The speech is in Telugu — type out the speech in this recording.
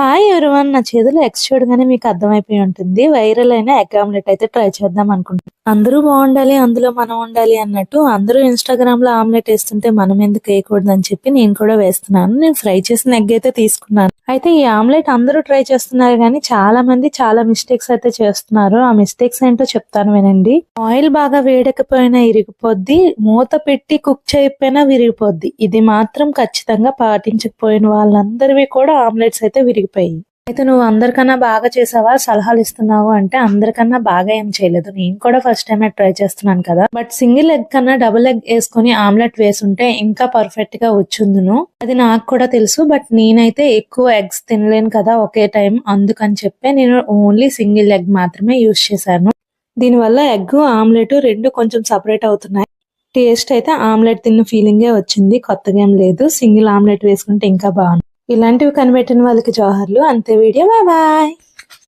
హాయ్ ఎవరివన్ నా చేతిలో ఎగ్స్ చూడగానే మీకు అర్థమైపోయి ఉంటుంది. వైరల్ అయిన ఎగ్ ఆమ్లెట్ అయితే ట్రై చేద్దాం అనుకుంటున్నాను అందరూ బాగుండాలి అందులో మనం ఉండాలి అన్నట్టు అందరూ ఇన్స్టాగ్రామ్లో ఆమ్లెట్ వేస్తుంటే మనం ఎందుకు వేయకూడదు అని చెప్పి నేను కూడా వేస్తున్నాను. నేను ఫ్రై చేసిన ఎగ్ అయితే తీసుకున్నాను. అయితే ఈ ఆమ్లెట్ అందరూ ట్రై చేస్తున్నారు కానీ చాలా మంది చాలా మిస్టేక్స్ అయితే చేస్తున్నారు. ఆ మిస్టేక్స్ ఏంటో చెప్తాను వినండి. ఆయిల్ బాగా వేడకపోయినా ఇరిగిపోద్ది మూత పెట్టి కుక్ చేయకపోయినా విరిగిపోద్ది. ఇది మాత్రం ఖచ్చితంగా పాటించకపోయిన వాళ్ళందరివి కూడా ఆమ్లెట్స్ అయితే విరిగిపోయాయి. అయితే నువ్వు అందరికన్నా బాగా చేసావా? సలహాలు ఇస్తున్నావు అంటే అందరికన్నా బాగా ఏం చేయలేదు. నేను కూడా ఫస్ట్ టైం ట్రై చేస్తున్నాను కదా. బట్ సింగిల్ ఎగ్ కన్నా డబుల్ ఎగ్ వేసుకొని ఆమ్లెట్ వేసుంటే ఇంకా పర్ఫెక్ట్గా వచ్చిందును. అది నాకు కూడా తెలుసు బట్ నేనైతే ఎక్కువ ఎగ్స్ తినలేను కదా ఒకే టైం అందుకని చెప్పి నేను ఓన్లీ సింగిల్ ఎగ్ మాత్రమే యూజ్ చేశాను. దీనివల్ల ఎగ్ ఆమ్లెట్ రెండు కొంచెం సపరేట్ అవుతున్నాయి. టేస్ట్ అయితే ఆమ్లెట్ తిన్న ఫీలింగే వచ్చింది. కొత్తగా ఏం లేదు. సింగిల్ ఆమ్లెట్ వేసుకుంటే ఇంకా బాగుంది ఇలాంటివి కనిపెట్టిన వాళ్ళకి జోహర్లు అంతే వీడియో. Bye bye.